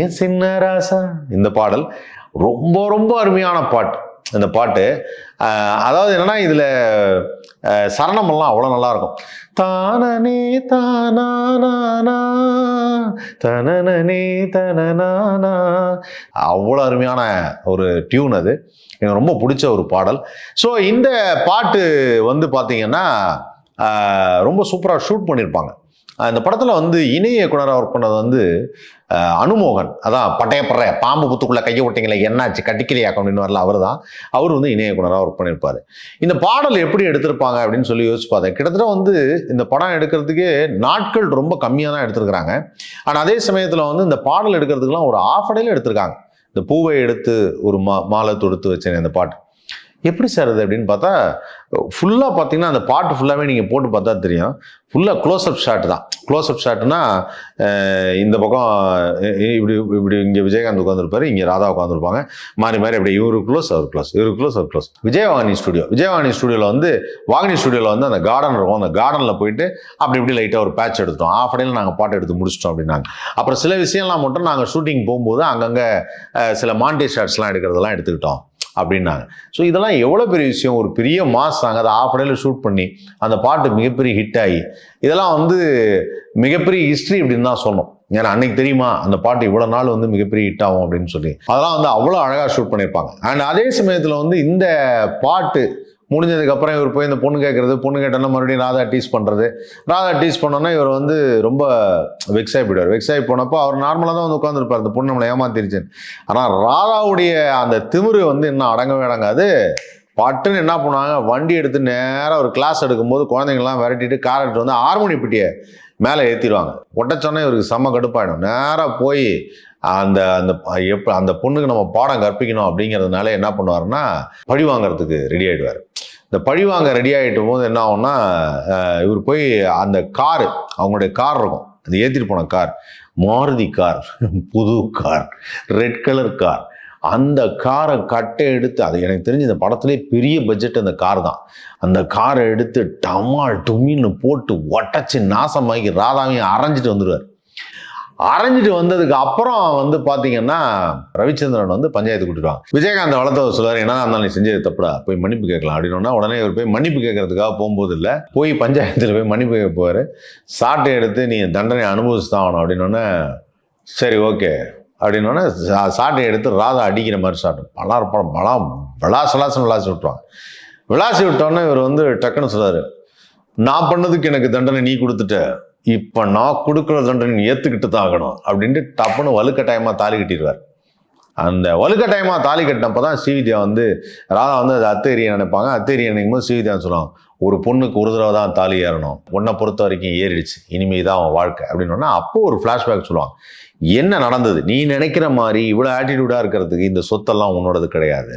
ஏன் சின்ன ராசா. இந்த பாடல். ரொம்ப ரொம்ப அருமையான பாட்டு. இந்த பாட்டு அதாவது என்னன்னா இதில் சரணமெல்லாம் அவ்வளோ நல்லாயிருக்கும். தானனே தானானா தனனே தனனானா. அவ்வளோ அருமையான ஒரு டியூன் அது. எனக்கு ரொம்ப பிடிச்ச ஒரு பாடல். ஸோ இந்த பாட்டு வந்து பார்த்தீங்கன்னா ரொம்ப சூப்பராக ஷூட் பண்ணியிருப்பாங்க அந்த இந்த படத்தில் வந்து இணை இயக்குனராக ஒர்க் பண்ணது வந்து அனுமோகன். அதான் பட்டையப்படுற பாம்பு புத்துக்குள்ளே கையை விட்டீங்களே என்னாச்சு? கட்டிக்கலையா அப்படின்னு வரல அவர் தான் அவர் வந்து இணை ஒர்க் பண்ணியிருப்பார். இந்த பாடல் எப்படி எடுத்திருப்பாங்க அப்படின்னு சொல்லி யோசிச்சு பார்த்தேன். கிட்டத்தட்ட வந்து இந்த படம் எடுக்கிறதுக்கே நாட்கள் ரொம்ப கம்மியாக தான் எடுத்திருக்கிறாங்க. ஆனால் அதே சமயத்தில் வந்து இந்த பாடல் எடுக்கிறதுக்குலாம் ஒரு ஆஃப் டேல எடுத்திருக்காங்க. இந்த பூவை எடுத்து ஒரு மா மாலை தொடுத்து வச்சேன் இந்த பாட்டு. எப்படி சார் அது அப்படின்னு பார்த்தா ஃபுல்லாக பார்த்தீங்கன்னா அந்த பாட்டு ஃபுல்லாகவே நீங்கள் போட்டு பார்த்தா தெரியும். ஃபுல்லாக க்ளோஸ்அப் ஷாட் தான். க்ளோஸ்அப் ஷாட்னா இந்த பக்கம் இ- இப்படி இப்படி இங்கே விஜயகாந்த் உட்காந்துருப்பாரு இங்கே ராதா உட்காந்துருப்பாங்க மாறி மாறி அப்படி இவரு க்ளோஸ் அவர் க்ளோஸ் இவரு க்ளோஸ் அவர் க்ளோஸ் விஜயவாணி ஸ்டுடியோ விஜயவாணி ஸ்டுடியோவில் வந்து வாகினி ஸ்டுடியோவில் வந்து அந்த கார்டன் இருக்கும். அந்த கார்டனில் போயிட்டு அப்படி இப்படி லைட்டாக ஒரு பேட்ச் எடுத்தோம் ஆஃப் டேல நாங்கள் பாட்டு எடுத்து முடிச்சிட்டோம் அப்படின்னாங்க. அப்புறம் சில விஷயம்லாம் மட்டும் நாங்கள் ஷூட்டிங் போகும்போது அங்கங்கே சில மாண்டே ஷாட்ஸ்லாம் எடுக்கிறதெல்லாம் எடுத்துக்கிட்டோம். அப்படின்னாங்க. ஸோ இதெல்லாம் எவ்வளோ பெரிய விஷயம்? ஒரு பெரிய மாஸ் நாங்கள் அதை ஆஃப் டேல ஷூட் பண்ணி அந்த பாட்டு மிகப்பெரிய ஹிட் ஆகி இதெல்லாம் வந்து மிகப்பெரிய ஹிஸ்ட்ரி அப்படின்னு தான் சொல்லணும். ஏன்னா அன்னைக்கு தெரியுமா? அந்த பாட்டு இவ்வளோ நாள் வந்து மிகப்பெரிய ஹிட் ஆகும் அப்படின்னு சொல்லி. அதெல்லாம் வந்து அவ்வளோ அழகாக ஷூட் பண்ணியிருப்பாங்க. அண்ட் அதே சமயத்தில் வந்து இந்த பாட்டு முடிஞ்சதுக்கப்புறம் இவர் போய் இந்த பொண்ணு கேட்குறது பொண்ணு கேட்டோன்னா மறுபடியும் ராதா டீஸ் பண்ணுறது ராதா டீஸ் பண்ணோன்னா இவர் வந்து ரொம்ப வெக்ஸ் ஆகி போயிடுவார். வெக்ஸ் ஆகி போனப்போ அவர் நார்மலாக தான் வந்து உட்காந்துருப்பார் இந்த பொண்ணு நம்மளை ஏமாத்திருச்சுன்னு. ஆனால் ராதாவுடைய அந்த திமிரு வந்து இன்னும் அடங்கவே அடங்காது. பட்டுன்னு என்ன பண்ணுவாங்க? வண்டி எடுத்து நேராக ஒரு கிளாஸ் எடுக்கும்போது குழந்தைங்கள்லாம் விரட்டிட்டு கார் எடுத்து வந்து ஹார்மோனி பெட்டியை மேலே ஏற்றிடுவாங்க ஒட்டச்சோன்னே இவருக்கு செம்ம கடுப்பாயிடும். நேராக போய் அந்த அந்த எப்போ அந்த பொண்ணுக்கு நம்ம பாடம் கற்பிக்கணும் அப்படிங்கிறதுனால என்ன பண்ணுவாருன்னா பழி வாங்குறதுக்கு ரெடி ஆகிடுவார் இந்த பழி வாங்க ரெடி ஆகிட்ட போது என்ன ஆகும்னா இவர் போய் அந்த காரு அவங்களுடைய கார் இருக்கும். அது ஏற்றிட்டு போன கார் மாருதி கார் புது கார் ரெட் கலர் கார் அந்த காரை கட்டை எடுத்து அது எனக்கு தெரிஞ்சு இந்த படத்துலேயே பெரிய பட்ஜெட் அந்த கார் தான். அந்த காரை எடுத்து டமால் டுமின்னு போட்டு ஒட்டச்சு நாசமாக்கி ராதாவையும் அரைஞ்சிட்டு வந்துடுவார் அரைஞ்சிட்டு வந்ததுக்கு அப்புறம் வந்து பார்த்தீங்கன்னா ரவிச்சந்திரன் வந்து பஞ்சாயத்து கூட்டிடுவாங்க. விஜயகாந்த் வளர்த்தவர் சொல்லுவார் என்ன இருந்தாலும் நீ செஞ்சது தப்புடா போய் மன்னிப்பு கேட்கலாம். அப்படின்னா உடனே இவர் போய் மன்னிப்பு கேட்கறதுக்காக போகும்போது இல்லை போய் பஞ்சாயத்தில் போய் மன்னிப்பு கேட்க போவார். சாட்டை எடுத்து நீ தண்டனை அனுபவிச்சு தான் ஆகணும். அப்படின்னோடனே சரி ஓகே. அப்படின்னோடனே சாட்டை எடுத்து ராதா அடிக்கிற மாதிரி சாட்டு பலார் படம் பலாம் விளாசலாசம் விளாசி விட்டுருவாங்க. விளாசி விட்டோன்னே இவர் வந்து டக்குன்னு சொல்லுவார் நான் பண்ணதுக்கு எனக்கு தண்டனை நீ கொடுத்துட்ட. இப்போ நான் கொடுக்குற தண்டனை நீ ஏற்றுக்கிட்டு தான் ஆகணும் அப்படின்ட்டு டப்புன்னு வலுக்கட்டாயமாக தாலி கட்டிடுவார். அந்த வலுக்கட்டாயமாக தாலி கட்டினப்போ தான் ஸ்ரீவித்யா வந்து ராதா வந்து அது அத்தேரியை நினைப்பாங்க. அத்தேரியை நினைக்கும் போது ஸ்ரீவித்யா சொல்லுவாங்க ஒரு பொண்ணுக்கு ஒரு தடவை தான் தாலி ஏறணும். பொண்ணை பொறுத்த வரைக்கும் ஏறிடுச்சு. இனிமே தான் அவன் வாழ்க்கை. அப்படின்னோன்னா அப்போ ஒரு ஃப்ளாஷ்பேக் சொல்லுவாங்க. என்ன நடந்தது? நீ நினைக்கிற மாதிரி இவ்வளோ ஆட்டிடியூடாக இருக்கிறதுக்கு இந்த சொத்தெல்லாம் உன்னோடது கிடையாது.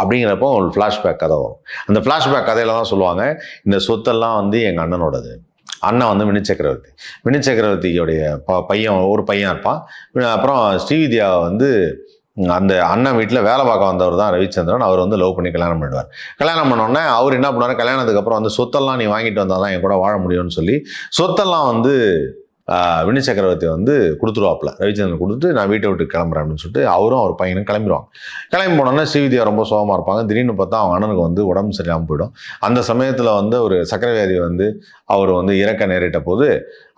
அப்படிங்கிறப்போ ஒரு ஃப்ளாஷ்பேக் கதை வரும். அந்த ஃப்ளாஷ்பேக் கதையில தான் சொல்லுவாங்க இந்த சொத்தெல்லாம் வந்து எங்கள் அண்ணனோடது. அண்ணன் வந்து வினு சக்கரவர்த்தி. வினு சக்கரவர்த்தியோடைய ப பையன் ஒரு பையன் இருப்பான். அப்புறம் ஸ்ரீவித்யா வந்து அந்த அண்ணன் வீட்டில் வேலை பார்க்க வந்தவர் தான் ரவிச்சந்திரன். அவர் வந்து லவ் பண்ணி கல்யாணம் பண்ணுவார் கல்யாணம் பண்ணோடனே அவர் என்ன பண்ணுவார்? கல்யாணத்துக்கு அப்புறம் வந்து சொத்தெல்லாம் நீ வாங்கிட்டு வந்தால் தான் என் கூட வாழ முடியும்னு சொல்லி சொத்தெல்லாம் வந்து ஆஹ், சக்கரவர்த்தி வந்து கொடுத்துருவாப்புல. ரவிச்சந்திரன் கொடுத்துட்டு நான் வீட்டை விட்டு கிளம்புறேன் அப்படின்னு சொல்லிட்டு அவரும் அவர் பையனும் கிளம்பிடுவாங்க கிளம்பி போனோன்னே ஸ்ரீவித்யா ரொம்ப சோகமாக இருப்பாங்க. திடீர்னு பார்த்தா அவங்க அண்ணனுக்கு வந்து உடம்பு சரியாமல் போயிடும். அந்த சமயத்தில் வந்து ஒரு சக்கரவியாதி வந்து அவர் வந்து இறக்க நேரிட்ட போது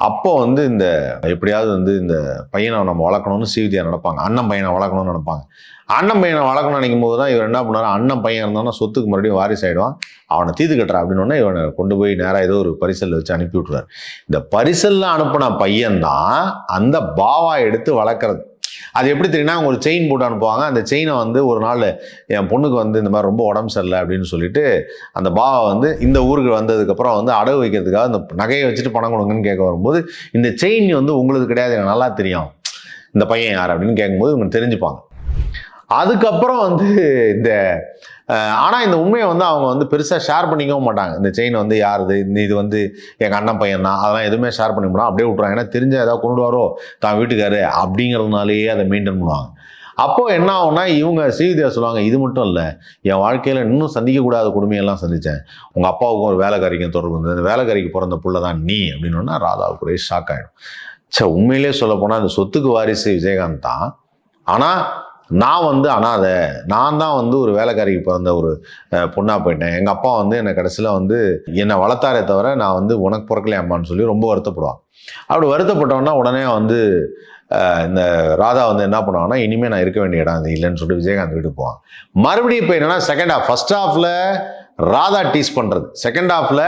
அப்போ வந்து இந்த எப்படியாவது வந்து இந்த பையனை நம்ம வளர்க்கணும்னு ஸ்ரீவித்யா நினைப்பாங்க. அண்ணன் பையனை வளர்க்கணும்னு நினைப்பாங்க. அண்ணன் பையனை வளர்க்கணும்னு நினைக்கும் போது தான் இவர் என்ன பண்ணார் அண்ணன் பையன் இருந்தானா சொத்துக்கு மறுபடியும் வாரிசு ஆகிடுவான் அவனை தீது கட்டுறா அப்படின்னு இவனை கொண்டு போய் நேராக ஏதோ ஒரு பரிசல் வச்சு அனுப்பி விட்டுறாரு இந்த பரிசலில் அனுப்பின பையன்தான் அந்த பாவா எடுத்து வளர்க்குறது. அது எப்படி தெரியும்னா அவங்க ஒரு செயின் போட்டு அனுப்புவாங்க. அந்த செயினை வந்து ஒரு நாள் என் பொண்ணுக்கு வந்து இந்த மாதிரி ரொம்ப உடம்பு சரியில்லை அப்படின்னு சொல்லிட்டு அந்த பாவா வந்து இந்த ஊருக்கு வந்ததுக்கப்புறம் வந்து அடகு வைக்கிறதுக்காக அந்த நகையை வச்சுட்டு பணம் கொடுங்கன்னு கேட்க வரும்போது இந்த செயின் வந்து உங்களுக்கு கிடையாது எனக்கு நல்லா தெரியும். இந்த பையன் யார் அப்படின்னு கேட்கும்போது இவங்க தெரிஞ்சுப்பாங்க. அதுக்கப்புறம் வந்து இந்த ஆனால் இந்த உண்மையை வந்து அவங்க வந்து பெருசாக ஷேர் பண்ணிக்கவும் மாட்டாங்க. இந்த செயின் வந்து யாருது? இந்த இது வந்து எங்கள் அண்ணன் பையன் தான். அதெல்லாம் எதுவுமே ஷேர் பண்ணி முடியும் அப்படியே விட்றாங்க ஏன்னா தெரிஞ்ச ஏதாவது கொண்டு தான் வீட்டுக்காரு. அப்படிங்கிறதுனாலேயே அதை மெயின்டைன் பண்ணுவாங்க. அப்போது என்ன ஆகும்னா இவங்க ஸ்ரீவித்யா சொல்லுவாங்க இது மட்டும் இல்லை. என் வாழ்க்கையில் இன்னும் சந்திக்கக்கூடாத கொடுமையெல்லாம் சந்தித்தேன் உங்கள் அப்பாவுக்கும் ஒரு வேலைக்காரிக்கும் தொடர்பு இருந்தது. அந்த வேலைக்காரிக்கு பிறந்த புள்ள தான் நீ. அப்படின்னா ராதாவுக்கு ஒரே ஷாக் ஆகிடும் சே உண்மையிலே சொல்ல போனால் அந்த சொத்துக்கு வாரிசு விஜயகாந்த் தான். ஆனால் நான் வந்து அனாதை. நான் தான் வந்து ஒரு வேலைக்காரிக்கு பிறந்த ஒரு பொண்ணாக போயிட்டேன். எங்கள் அப்பா வந்து என்னை கடைசியில் வந்து என்னை வளர்த்தாரே தவிர நான் வந்து உனக்கு பிறக்கலையே அம்மான்னு சொல்லி ரொம்ப வருத்தப்படுவான். அப்படி வருத்தப்பட்டவொன்னா உடனே வந்து இந்த ராதா வந்து என்ன பண்ணுவாங்கன்னா இனிமேல் நான் இருக்க வேண்டிய இடம் அது இல்லைன்னு சொல்லிட்டு விஜயகாந்த் வீட்டுக்கு போவான். மறுபடியும் இப்போ என்னென்னா செகண்ட் ஹாஃப் ஃபர்ஸ்ட் ஹாஃபில் ராதா டீஸ் பண்ணுறது செகண்ட் ஹாஃபில்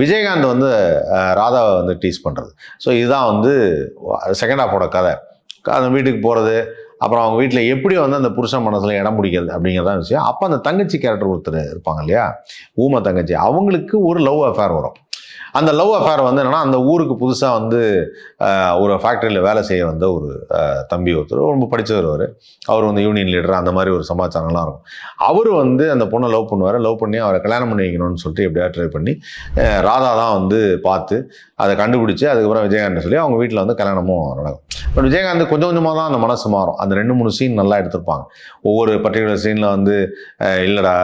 விஜயகாந்த் வந்து ராதாவை வந்து டீஸ் பண்ணுறது ஸோ இதுதான் வந்து செகண்ட் ஹாஃபோட கதை. அந்த வீட்டுக்கு போகிறது அப்புறம் அவங்க வீட்டில் எப்படி வந்து அந்த புருஷன் மனசில் இடம் பிடிக்கிறது அப்படிங்கிறதான் விஷயம். அப்போ அந்த தங்கச்சி கேரக்டர் ஒருத்தர் இருப்பாங்க இல்லையா? ஊமை தங்கச்சி. அவங்களுக்கு ஒரு லவ் அஃபேர் வரும். அந்த லவ் அஃபேர் வந்து என்னன்னா அந்த ஊருக்கு புதுசாக வந்து ஒரு ஃபேக்ட்ரியில் வேலை செய்ய வந்த ஒரு தம்பி ஒருத்தர். ரொம்ப படித்தவர் அவர். அவர் வந்து யூனியன் லீடர் அந்த மாதிரி ஒரு சமாச்சாரம்லாம் இருக்கும். அவர் வந்து அந்த பொண்ணை லவ் பண்ணுவார். லவ் பண்ணி அவரை கல்யாணம் பண்ணி வைக்கணும்னு சொல்லிட்டு எப்படியா ட்ரை பண்ணி ராதா தான் வந்து பார்த்து அதை கண்டுபிடிச்சி அதுக்கப்புறம் விஜயகாந்த் சொல்லி அவங்க வீட்டில் வந்து கல்யாணமும் நடக்கும். பட் விஜயகாந்த் கொஞ்சம் கொஞ்சமாக தான் அந்த மனசு மாறும். அந்த ரெண்டு மூணு சீன் நல்லா எடுத்திருப்பாங்க. ஒவ்வொரு பர்டிகுலர் சீனில் வந்து இல்லைடா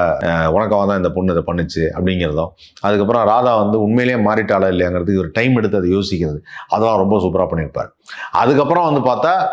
உனக்காக தான் இந்த பொண்ணு இதை பண்ணுச்சு அப்படிங்கிறதும். அதுக்கப்புறம் ராதா வந்து உண்மையிலேயே மாறி மாறிட்டாளா இல்லையாங்கிறதுக்கு ஒரு டைம் எடுத்து அதை யோசிக்கிறது. அதெல்லாம் ரொம்ப சூப்பராக பண்ணியிருப்பார். அதுக்கப்புறம் வந்து பார்த்தா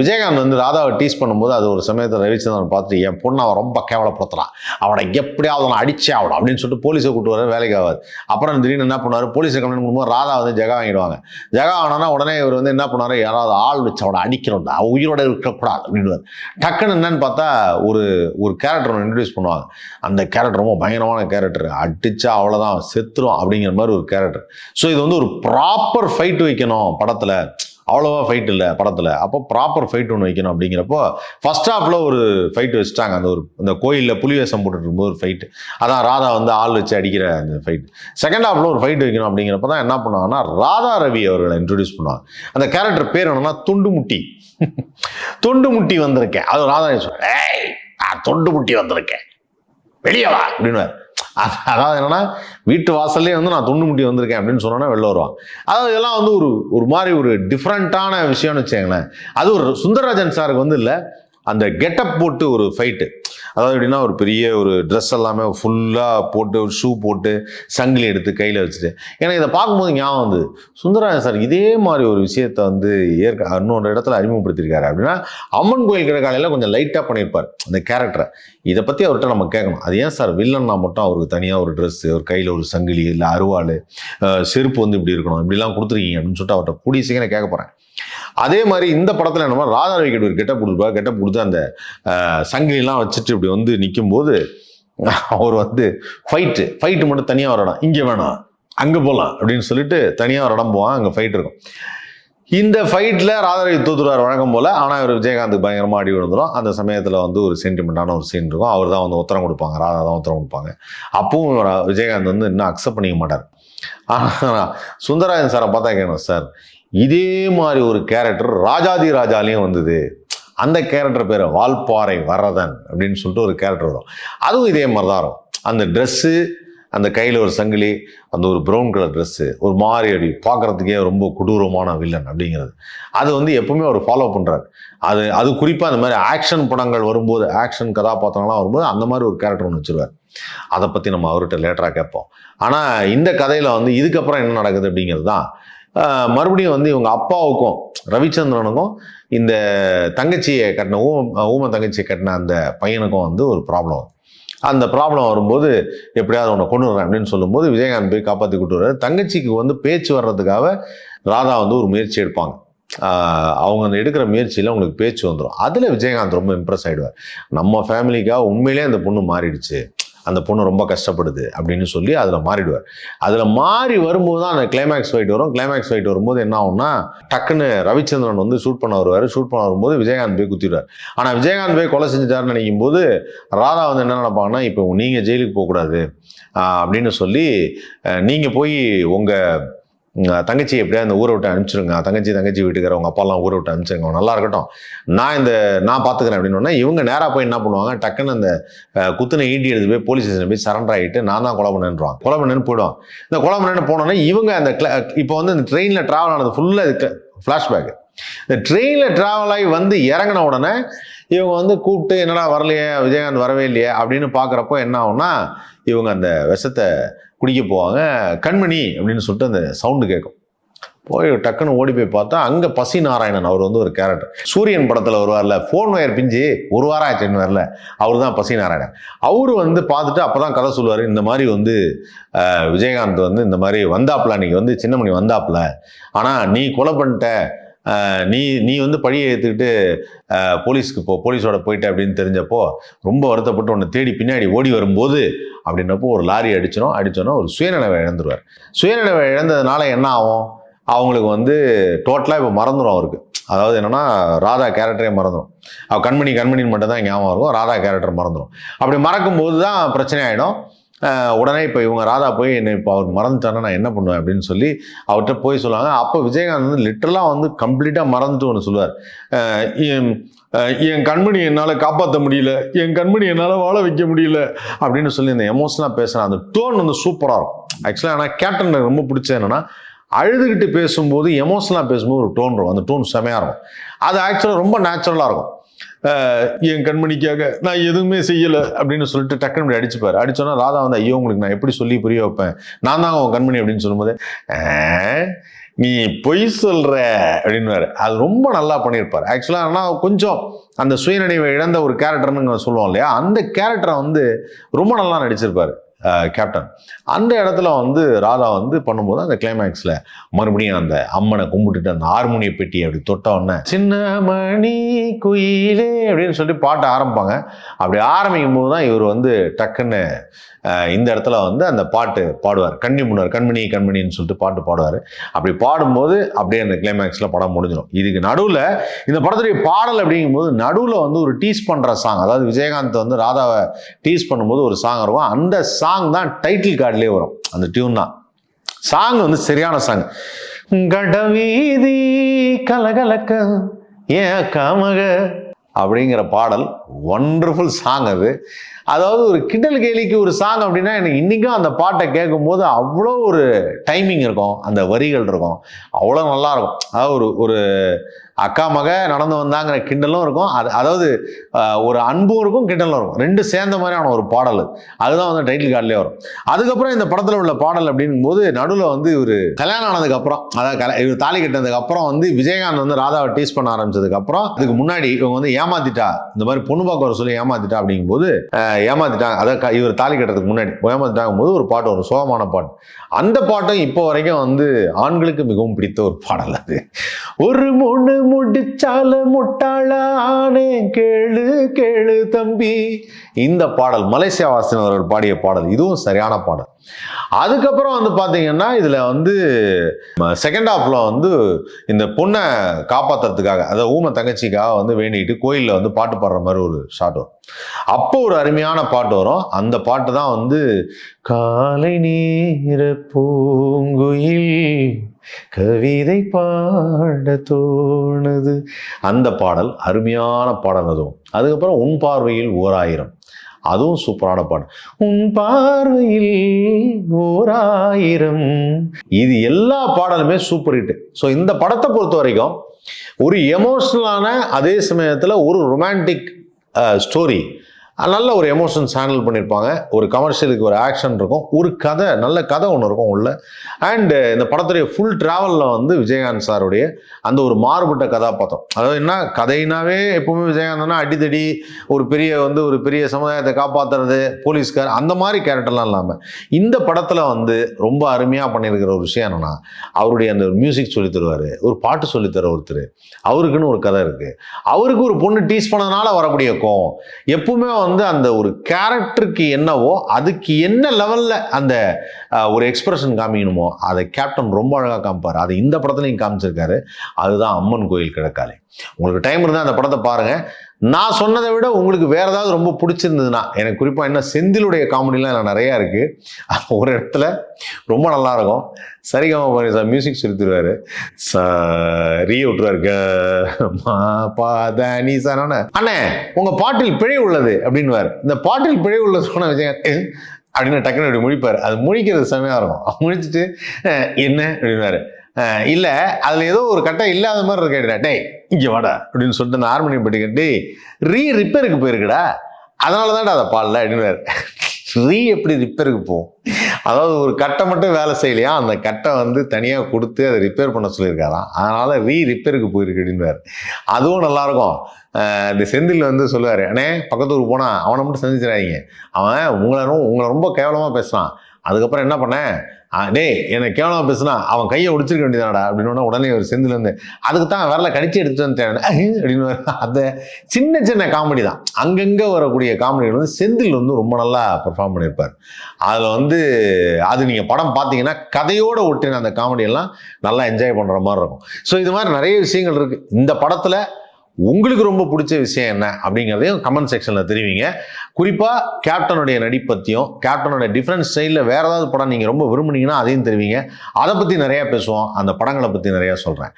விஜயகாந்த் வந்து ராதாவை டீஸ் பண்ணும்போது அது ஒரு சமயத்தில் ரவிச்சந்திரன் பார்த்துட்டு என் பொண்ணை அவன் ரொம்ப கேவலப்படுத்துறான். அவனை எப்படியாவது அவனை அடிச்சே ஆகணும் அப்படின்னு சொல்லிட்டு போலீஸை கூட்டு வர வேலைக்கு ஆகாது. அப்புறம் திடீர்னு என்ன பண்ணுவார்? போலீஸை கம்ப்ளைண்ட் பண்ணும்போது ராதா வந்து ஜெகா வாங்கிடுவாங்க. ஜெகா ஆனோன்னா உடனே இவர் வந்து என்ன பண்ணுவார்? யாராவது ஆள் வச்சு அவனை அடிக்கணும்டா அவன் உயிரோட இருக்கக்கூடாது அப்படின்னு டக்குன்னு என்னன்னு பார்த்தா ஒரு ஒரு கேரக்டர் ஒன்று இன்ட்ரடியூஸ் பண்ணுவாங்க. அந்த கேரக்டர் ரொம்ப பயங்கரமான கேரக்டர் அடிச்சா அவ்வளோதான் செத்துரும் அப்படிங்கிற மாதிரி ஒரு கேரக்டர் ஸோ இது வந்து ஒரு ப்ராப்பர் ஃபைட் வைக்கணும் படத்தில். அவ்வளோவா ஃபைட் இல்லை படத்தில். அப்போ ப்ராப்பர் ஃபைட் ஒன்று வைக்கணும் அப்படிங்கிறப்போ ஃபர்ஸ்ட் ஹாஃபில் ஒரு ஃபைட் வச்சுட்டாங்க. அந்த ஒரு இந்த கோயிலில் புலி வேஷம் போட்டுட்டு இருக்கும்போது ஒரு ஃபைட்டு அதான் ராதா வந்து ஆள் வச்சு அடிக்கிற அந்த ஃபைட் செகண்ட் ஹாஃபில் ஒரு ஃபைட் வைக்கணும் அப்படிங்கிறப்ப தான் என்ன பண்ணுவாங்கன்னா ராதா ரவி அவர்களை இன்ட்ரடியூஸ் பண்ணுவாங்க. அந்த கேரக்டர் பேர் என்னன்னா துண்டுமுட்டி. முட்டி முட்டி வந்திருக்கேன். அது ராதா சொல்றேன் ஏய் நான் தொண்டு முட்டி வந்திருக்கேன். வெளியே வா அப்படின்னு அதாவது என்னன்னா வீட்டு வாசல்லே வந்து நான் துண்டு முட்டி வந்திருக்கேன் அப்படின்னு சொன்னோன்னா வெளில வருவான். அதாவது இதெல்லாம் வந்து ஒரு ஒரு மாதிரி ஒரு டிஃப்ரெண்ட்டான விஷயம்னு வச்சுக்கங்களேன். அது ஒரு சுந்தரராஜன் சாருக்கு வந்து இல்லை அந்த கெட்டப் போட்டு ஒரு ஃபைட்டு அதாவது எப்படின்னா ஒரு பெரிய ஒரு ட்ரெஸ் எல்லாமே ஃபுல்லாக போட்டு ஒரு ஷூ போட்டு சங்கிலி எடுத்து கையில் வச்சுட்டு. எனக்கு இதை பார்க்கும்போது ஞாபகம் வந்து சுந்தரராஜன் சார் இதே மாதிரி ஒரு விஷயத்த வந்து ஏற்க இன்னொரு இடத்துல அறிமுகப்படுத்தியிருக்காரு. அப்படின்னா அம்மன் கோயில் கிடக்காலையில் கொஞ்சம் லைட்டாக பண்ணியிருப்பார் அந்த கேரக்டரை இதை பற்றி அவர்கிட்ட நம்ம கேட்கணும். அது ஏன் சார் வில்லன்னா மட்டும் அவருக்கு தனியாக ஒரு ட்ரெஸ்ஸு ஒரு கையில் ஒரு சங்கிலி இல்லை அருவாள் செருப்பு வந்து இப்படி இருக்கணும் இப்படிலாம் கொடுத்துருக்கீங்க அப்படின்னு சொல்லிட்டு அவர்கிட்ட கூடிய சீக்கிரம் கேட்க போகிறேன் அதே மாதிரி இந்த படத்தில் என்னமோ ராதா விக்கெட் ஒரு கெட்டப் கொடுப்பா கெட்டப் கொடுத்து அந்த அஹ், சங்கிலிலாம் வச்சுட்டு இப்படி வந்து நிற்கும்போது அவர் வந்து ஃபைட்டு ஃபைட்டு மட்டும் தனியாக ஒரு இடம். இங்கே வேணாம். அங்கே போகலாம் அப்படின்னு சொல்லிட்டு தனியாக ஒரு இடம் போவான். அங்கே ஃபைட் இருக்கும். இந்த ஃபைட்டில் ராதாரவி தூத்துறார் வழக்கம் போல் ஆனால் இவர் விஜயகாந்த் பயங்கரமாக அடி விழுந்துடும் அந்த சமயத்தில் வந்து ஒரு சென்டிமெண்ட்டான ஒரு சீன் இருக்கும். அவர் தான் வந்து உத்தரம் கொடுப்பாங்க. ராதா தான் உத்தரம் கொடுப்பாங்க. அப்பவும் விஜயகாந்த் வந்து இன்னும் அக்செப்ட் பண்ணிக்க மாட்டார். ஆனால் சுந்தராஜன் சாரை பார்த்தா கேட்கணும் சார் இதே மாதிரி ஒரு கேரக்டர் ராஜாதி ராஜாலையும் வந்தது. அந்த கேரக்டர் பேர் வால்பாறை வரதன் அப்படின்னு சொல்லிட்டு ஒரு கேரக்டர் வரும். அதுவும் இதே மாதிரி தான் வரும். அந்த ட்ரெஸ்ஸு அந்த கையில் ஒரு சங்கிலி அந்த ஒரு ப்ரௌன் கலர் ட்ரெஸ்ஸு ஒரு மாதிரி அடி பார்க்குறதுக்கே ரொம்ப கொடூரமான வில்லன் அப்படிங்கிறது. அது வந்து எப்பவுமே அவர் ஃபாலோ பண்ணுறாரு அது அது குறிப்பாக அந்த மாதிரி ஆக்ஷன் படங்கள் வரும்போது ஆக்ஷன் கதாபாத்திரங்கள்லாம் வரும்போது அந்த மாதிரி ஒரு கேரக்டர் ஒன்று வச்சுருவார். அதை பற்றி நம்ம அவர்கிட்ட லேட்டராக கேட்போம். ஆனால் இந்த கதையில் வந்து இதுக்கப்புறம் என்ன நடக்குது அப்படிங்கிறது தான் மறுபடியும் வந்து இவங்க அப்பாவுக்கும் ரவிச்சந்திரனுக்கும் இந்த தங்கச்சியை கட்டின ஊம ஊம தங்கச்சியை கட்டின அந்த பையனுக்கும் வந்து ஒரு ப்ராப்ளம் அந்த ப்ராப்ளம் வரும்போது எப்படியாவது உன்னை கொண்டு வரேன் அப்படின்னு சொல்லும்போது விஜயகாந்த் போய் காப்பாற்றி கூட்டு வர்றாரு தங்கச்சிக்கு வந்து பேச்சு வர்றதுக்காக ராதா வந்து ஒரு முயற்சி எடுப்பாங்க. அவங்க அந்த எடுக்கிற முயற்சியில் அவங்களுக்கு பேச்சு வந்துடும் அதில் விஜயகாந்த் ரொம்ப இம்ப்ரெஸ் ஆகிடுவார் நம்ம ஃபேமிலிக்காக உண்மையிலே அந்த பொண்ணு மாறிடுச்சு. அந்த பொண்ணு ரொம்ப கஷ்டப்படுது அப்படின்னு சொல்லி அதில் மாறிடுவார். அதில் மாறி வரும்போது தான் அந்த கிளைமேக்ஸ் ஃபைட் வரும். கிளைமேக்ஸ் ஃபைட் வரும்போது என்ன ஆகும்னா டக்குன்னு ரவிச்சந்திரன் வந்து ஷூட் பண்ண வருவார். ஷூட் பண்ண வரும்போது விஜயகாந்த் போய் குத்திடுவார். ஆனால் விஜயகாந்த் போய் கொலை செஞ்சுட்டாருன்னு நினைக்கும் போது ராதா வந்து என்ன நினைப்பாங்கன்னா இப்போ நீங்கள் ஜெயிலுக்கு போகக்கூடாது. அப்படின்னு சொல்லி நீங்கள் போய் உங்கள் தங்கச்சி எப்படியா இந்த ஊரை விட்டு அனுப்பிச்சிருங்க. தங்கச்சி தங்கச்சி வீட்டுக்கார உங்கள் அப்பாலாம் ஊரை விட்டு அனுப்பிச்சிருங்க. நல்லா இருக்கட்டும். நான் இந்த நான் பார்த்துக்கிறேன் அப்படின்னு இவங்க நேராக போய் என்ன பண்ணுவாங்க? டக்குன்னு அந்த குத்துனை குத்துன ஈட்டி எடுத்து போய் போலீஸ் ஸ்டேஷன் போய் சரண்டர் ஆகிட்டு நான் தான் கொலை பண்ணேன்றான் கொலை பண்ணேன்னு போயிடுவான் இந்த கொலை பண்ணேன்னு போனோன்னே இவங்க அந்த இப்போ வந்து இந்த ட்ரெயினில் ட்ராவல் ஆனது ஃபுல்லாக ஃப்ளாஷ்பேக் இந்த ட்ரெயினில் ட்ராவல் ஆகி வந்து இறங்கின உடனே இவங்க வந்து கூப்பிட்டு என்னடா வரலையே? விஜயகாந்த் வரவே இல்லையே? அப்படின்னு பார்க்குறப்போ என்ன ஆகும்னா இவங்க அந்த விஷத்தை குடிக்க போவாங்க. கண்மணி அப்படின்னு சொல்லிட்டு அந்த சவுண்டு கேட்கும். போய் டக்குன்னு ஓடி போய் பார்த்தா அங்கே பசி நாராயணன் அவர் வந்து ஒரு கேரக்டர் சூரியன் படத்தில் வருவார்ல ஃபோன் ஒயர் பிஞ்சு ஒரு வாரம் ஆச்சுன்னு வரல. அவர் தான் பசி நாராயணன் அவர் வந்து பார்த்துட்டு அப்போ தான் கதை சொல்லுவார் இந்த மாதிரி வந்து விஜயகாந்த் வந்து இந்த மாதிரி வந்தாப்புல அன்னைக்கு வந்து சின்னமணி வந்தாப்புல. ஆனால் நீ கொலை பண்ணிட்ட நீ நீ வந்து பழியை ஏற்றுக்கிட்டு போலீஸ்க்கு போ போலீஸோட போயிட்ட அப்படின்னு தெரிஞ்சப்போ ரொம்ப வருத்தப்பட்டு உன்னை தேடி பின்னாடி ஓடி வரும்போது அப்படின்னப்போ ஒரு லாரி அடிச்சிடும் அடிச்சோன்னா ஒரு சுயநினைவை இழந்துருவார். சுயநினைவை இழந்ததுனால என்ன ஆகும்? அவங்களுக்கு வந்து டோட்டலாக இப்போ மறந்துடும் அவருக்கு. அதாவது என்னென்னா ராதா கேரக்டரே மறந்துடும் அவள் கண்மணி கண்மணின்னு மட்டும் தான் ஞாபகம் இருக்கும் ராதா கேரக்டர் மறந்துடும் அப்படி மறக்கும்போது தான் பிரச்சனை ஆகிடும் உடனே இப்போ இவங்க ராதா போய் என்னை இப்போ அவர் மறந்துட்டானா நான் என்ன பண்ணுவேன் அப்படின்னு சொல்லி அவர்கிட்ட போய் சொல்லுவாங்க. அப்போ விஜயகாந்த் வந்து லிட்டரலாக வந்து கம்ப்ளீட்டாக மறந்துட்டு ஒன்று சொல்லுவார். என் என் கண்மணி என்னால் காப்பாற்ற முடியல. என் கண்மணி என்னால் வாழ வைக்க முடியல. அப்படின்னு சொல்லி இந்த எமோஷனாக பேசுகிறேன் அந்த டோன் வந்து சூப்பராக இருக்கும். ஆக்சுவலாக ஆனால் கேப்டன் எனக்கு ரொம்ப பிடிச்சது என்னென்னா அழுதுகிட்டு பேசும்போது எமோஷனலாக பேசும்போது ஒரு டோன் இருக்கும் அந்த டோன் செமையாக இருக்கும். அது ஆக்சுவலாக ரொம்ப நேச்சுரலாக இருக்கும். என் கண்மணிக்காக நான் எதுவுமே செய்யலை அப்படின்னு சொல்லிட்டு டக்குனு இப்படி அடிச்சுப்பார். அடிச்சோன்னா ராதா வந்து ஐயோ உங்களுக்கு நான் எப்படி சொல்லி புரிய வைப்பேன்? நான் தான் உன் கண்மணி அப்படின்னு சொல்லும்போது நீ பொய் சொல்ற அப்படின்னு அது ரொம்ப நல்லா பண்ணியிருப்பார். ஆக்சுவலாக ஆனால் கொஞ்சம் அந்த சுயநினைவை இழந்த ஒரு கேரக்டர்னு சொல்லுவோம் இல்லையா? அந்த கேரக்டரை வந்து ரொம்ப நல்லா நடிச்சிருப்பாரு. கேப்டன் அந்த இடத்துல வந்து ராதா வந்து பண்ணும்போது அந்த கிளைமேக்ஸில் மறுபடியும் அந்த அம்மனை கும்பிட்டுட்டு அந்த ஹார்மோனிய பெட்டி அப்படி தொட்ட உடனே சின்ன மணி குயிலே அப்படின்னு சொல்லி பாட்டு ஆரம்பிப்பாங்க. அப்படி ஆரம்பிக்கும் போது தான் இவர் வந்து டக்குன்னு இந்த இடத்துல வந்து அந்த பாட்டு பாடுவார். கண்ணி முன்னர் கண்மணி கண்மணின்னு சொல்லிட்டு பாட்டு பாடுவார். அப்படி பாடும்போது அப்படியே அந்த கிளைமேக்ஸில் படம் முடிஞ்சிடும். இதுக்கு நடுவில் இந்த படத்துடைய பாடல் அப்படிங்கும்போது நடுவில் வந்து ஒரு டீஸ் பண்ணுற சாங் அதாவது விஜயகாந்த் வந்து ராதாவை டீஸ் பண்ணும்போது ஒரு சாங் இருக்கும் அந்த சாங் சாங் தான் டைட்டில் கார்டுலேயே வரும். அந்த டியூன் தான். சாங் வந்து சரியான சாங் கடவீதி கலகலக்க ஏன் காமக? அப்படிங்கிற பாடல் ஒண்டர்ஃபுல் சாங் அது. அதாவது ஒரு கிண்டல் கேலிக்கு ஒரு சாங் அப்படின்னா எனக்கு இன்றைக்கும் அந்த பாட்டை கேட்கும்போது அவ்வளோ ஒரு டைமிங் இருக்கும். அந்த வரிகள் இருக்கும். அவ்வளோ நல்லாயிருக்கும் அதாவது ஒரு ஒரு அக்கா மக நடந்து வந்தாங்கிற கிண்டலும் இருக்கும். அது அதாவது ஒரு அன்பும் இருக்கும் கிண்டலும் இருக்கும். ரெண்டு சேர்ந்த மாதிரியான ஒரு பாடல் அதுதான் வந்து டைட்டில் கார்டிலே வரும். அதுக்கப்புறம் இந்த படத்தில் உள்ள பாடல் அப்படிங்கும்போது நடுவில் வந்து இவர் கல்யாணம் ஆனதுக்கப்புறம் அதாவது கல இவர் தாலி கட்டினதுக்கப்புறம் வந்து விஜயகாந்த் வந்து ராதாவை டீஸ் பண்ண ஆரம்பிச்சதுக்கப்புறம் அதுக்கு முன்னாடி இவங்க வந்து ஏமாத்திட்டா இந்த மாதிரி பொண்ணு பார்க்க வர சொல்லி ஏமாத்திட்டா அப்படிங்கும்போது ஏமாத்திட்டாங்க அதாவது க- இவர் தாலி கட்டுறதுக்கு முன்னாடி ஏமாத்திட்டாங்க போது ஒரு பாட்டு ஒரு சோகமான பாட்டு. அந்த பாட்டும் இப்போ வரைக்கும் வந்து ஆண்களுக்கு மிகவும் பிடித்த ஒரு பாடல் அது. ஒரு மூணு முடிச்சால முட்டாளானே கேளு கேளு தம்பி. இந்த பாடல் மலேசியா வாசன் அவர்கள் பாடிய பாடல் இதுவும் சரியான பாடல். அதுக்கப்புறம் வந்து பார்த்தீங்கன்னா இதில் வந்து செகண்ட் ஹாஃப்ல வந்து இந்த பொண்ணை காப்பாத்துறதுக்காக அதாவது ஊமை தங்கச்சிக்காக வந்து வேண்டிட்டு கோயிலில் வந்து பாட்டு பாடுற மாதிரி ஒரு ஷாட் வரும். அப்போ ஒரு அருமையான பாட்டு வரும். அந்த பாட்டு தான் வந்து காலை நீர பூங்குயில் கவிதை பாட தோணுது. அந்த பாடல் அருமையான பாடல் அதுவும். அதுக்கப்புறம் உன் பார்வையில் ஓர் ஆயிரம் அதுவும் சூப்பரான பாடல். உன் பார்வையில் ஓர் ஆயிரம் இது எல்லா பாடலுமே சூப்பர் ஹிட் ஸோ இந்த படத்தை பொறுத்த வரைக்கும் ஒரு எமோஷ்னலான அதே சமயத்தில் ஒரு ரொமான்டிக் ஸ்டோரி நல்ல ஒரு எமோஷன்ஸ் ஹேண்டில் பண்ணியிருப்பாங்க ஒரு கமர்ஷியலுக்கு ஒரு ஆக்ஷன் இருக்கும். ஒரு கதை நல்ல கதை ஒன்று இருக்கும் உள்ள. அண்டு இந்த படத்துடைய ஃபுல் ட்ராவலில் வந்து விஜயகாந்த் சாருடைய அந்த ஒரு மாறுபட்ட கதாபாத்திரம். அதாவது என்ன? கதைனாவே எப்பவுமே விஜயகாந்த்னா அடித்தடி ஒரு பெரிய வந்து ஒரு பெரிய சமுதாயத்தை காப்பாற்றுறது போலீஸ்கார் அந்த மாதிரி கேரக்டர்லாம் இல்லாமல் இந்த படத்தில் வந்து ரொம்ப அருமையாக பண்ணியிருக்கிற ஒரு விஷயம் என்னென்னா அவருடைய அந்த மியூசிக் சொல்லி தருவார். ஒரு பாட்டு சொல்லித் தர ஒருத்தர். அவருக்குன்னு ஒரு கதை இருக்குது அவருக்கு ஒரு பொண்ணு டீஸ் பண்ணதுனால வரக்கூடிய கோவம். எப்பவுமே வந்து அந்த ஒரு கேரக்டருக்கு என்னவோ அதுக்கு என்ன லெவலில் அந்த ஒரு எக்ஸ்பிரஷன் காமிக்கணுமோ அதை கேப்டன் ரொம்ப அழகாக காமிப்பார். அதை இந்த படத்துலையும் காமிச்சிருக்காரு. அதுதான் அம்மன் கோயில் கிடக்காலே. உங்களுக்கு டைம் இருந்தால் அந்த படத்தை பாருங்கள் நான் சொன்னதை விட உங்களுக்கு வேற ஏதாவது ரொம்ப பிடிச்சிருந்ததுன்னா எனக்கு குறிப்பாக என்ன செந்திலுடைய காமெடிலாம் எனக்கு நிறையா இருக்குது ஒரு இடத்துல ரொம்ப நல்லா இருக்கும். சரிகமா பாரு சார் மியூசிக் சொல்லி சா ரீ விட்டுருவாரு. க மா பா த நீ சார் அண்ணே உங்கள் பாட்டில் பிழை உள்ளது அப்படின்வார் இந்த பாட்டில் பிழை உள்ளது சொன்ன விஷயம் அப்படின்னு டக்குன்னு அப்படி முடிப்பார். அது முழிக்கிறது செமையாக இருக்கும். முழிச்சிட்டு என்ன? அப்படின்னாரு இல்லை அதில் ஏதோ ஒரு கட்டம் இல்லாத மாதிரி இருக்கேடா டேய் இங்கே வாடா அப்படின்னு சொல்லிட்டு நான் ஹார்மோனியம் பெட்டி கட்டி ரீ ரிப்பேருக்கு போயிருக்குடா. அதனால தான்டா அதை பாடல அப்படின்னு ரீ எப்படி ரிப்பேருக்கு போகும் அதாவது ஒரு கட்டை மட்டும் வேலை செய்யலையா? அந்த கட்டை வந்து தனியாக கொடுத்து அதை ரிப்பேர் பண்ண சொல்லியிருக்காராம். அதனால் ரீ ரிப்பேருக்கு போயிருக்கு அப்படின்வார் அதுவும் நல்லாயிருக்கும். இந்த செந்தில் வந்து சொல்லுவார் அண்ணே பக்கத்து ஊருக்கு போனால் அவனை மட்டும் சந்திச்சிடாதீங்க. அவன் உங்களை உங்களை ரொம்ப கேவலமாக பேசுகிறான் அதுக்கப்புறம் என்ன பண்ணேன் டேய் என்னை கேவலமாக பேசுனா அவன் கையை ஒடிச்சிருக்க வேண்டியதானடா அப்படின்னு உடனே ஒரு செந்தில் அதுக்கு தான் விரல கடிச்சு எடுத்துட்டு வந்துட்டேன் அப்படின்னு அந்த சின்ன சின்ன காமெடி தான். அங்கங்கே வரக்கூடிய காமெடிகள் வந்து செந்தில் வந்து ரொம்ப நல்லா பெர்ஃபார்ம் பண்ணியிருப்பார். அதில் வந்து அது நீங்கள் படம் பார்த்தீங்கன்னா கதையோடு ஒட்டின அந்த காமெடியெல்லாம் நல்லா என்ஜாய் பண்ணுற மாதிரி இருக்கும். ஸோ இது மாதிரி நிறைய விஷயங்கள் இருக்குது இந்த படத்தில் உங்களுக்கு ரொம்ப பிடிச்ச விஷயம் என்ன அப்படிங்கிறதையும் கமெண்ட் செக்ஷனில் தெரிவிங்க. குறிப்பாக கேப்டனுடைய நடிப்பத்தையும் கேப்டனுடைய டிஃப்ரெண்ட் ஸ்டைலில் வேறு ஏதாவது படம் நீங்கள் ரொம்ப விரும்புனீங்கன்னா அதையும் தெரிவிங்க. அதை பற்றி நிறையா பேசுவோம். அந்த படங்களை பற்றி நிறையா சொல்கிறேன்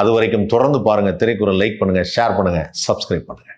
அது வரைக்கும் தொடர்ந்து பாருங்கள் திரைக்குறள் லைக் பண்ணுங்கள் ஷேர் பண்ணுங்கள் சப்ஸ்கிரைப் பண்ணுங்கள்